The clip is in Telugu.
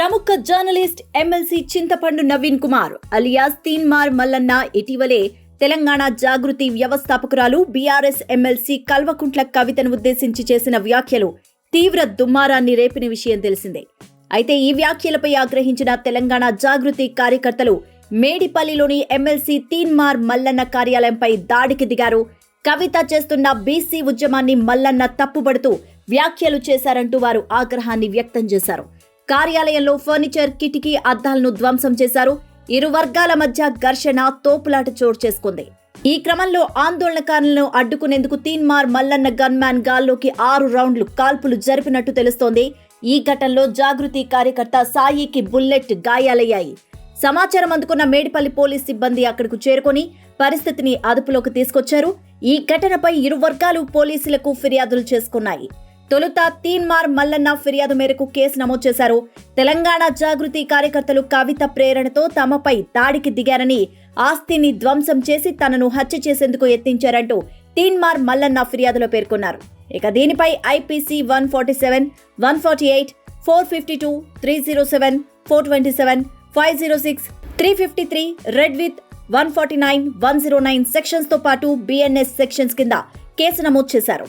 ప్రముఖ journalist MLC Chintapandu Naveen Kumar alias Teenmaar Mallanna ఇటీవలే తెలంగాణ జాగృతి వ్యవస్థాపకురాలు బీఆర్ఎస్ ఎమ్మెల్సీ కల్వకుంట్ల కవితను ఉద్దేశించి చేసిన వ్యాఖ్యలు తీవ్ర దుమ్మారాన్ని రేపిన విషయం తెలిసిందే. అయితే ఈ వ్యాఖ్యలపై ఆగ్రహించిన తెలంగాణ జాగృతి కార్యకర్తలు మేడిపల్లిలోని ఎమ్మెల్సీ తీన్మార్ మల్లన్న కార్యాలయంపై దాడికి దిగారు. కవిత చేస్తున్న బీసీ ఉద్యమాన్ని మల్లన్న తప్పుపడుతూ వ్యాఖ్యలు చేశారంటూ వారు ఆగ్రహాన్ని వ్యక్తం చేశారు. కార్యాలయంలో ఫర్నిచర్ కిటికీ అద్దాలను ధ్వంసం చేశారు. ఇరు వర్గాల మధ్య ఘర్షణ తోపులాట చోటు చేసుకుంది. ఈ క్రమంలో ఆందోళనకారులను అడ్డుకునేందుకు తీన్మార్ మల్లన్న గన్మ్యాన్ గాల్లోకి ఆరు రౌండ్లు కాల్పులు జరిపినట్టు తెలుస్తోంది. ఈ ఘటనలో జాగృతి కార్యకర్త సాయికి బుల్లెట్ గాయాలయ్యాయి. సమాచారం అందుకున్న మేడిపల్లి పోలీస్ సిబ్బంది అక్కడకు చేరుకొని పరిస్థితిని అదుపులోకి తీసుకొచ్చారు. ఈ ఘటనపై ఇరు వర్గాలు పోలీసులకు ఫిర్యాదులు చేసుకున్నాయి. తొలుత తీన్మార్ మల్లన్న ఫిర్యాదు మేరకు కేసు నమోదు చేశారు. తెలంగాణ జాగృతి కార్యకర్తలు కవిత ప్రేరణతో తమపై దాడికి దిగారని ఆస్తిని ధ్వంసం చేసి తనను హత్య చేసేందుకు యత్నించారంటూ తీన్మార్ మల్లన్న ఫిర్యాదులో పేర్కొన్నారు. ఇక దీనిపై IPC one forty seven one forty eight four fifty two three zero seven four twenty seven five zero six three fifty three read with one forty nine one zero nine సెక్షన్స్తో పాటు బిఎన్ఎస్ సెక్షన్స్ కింద కేసు నమోదు చేశారు.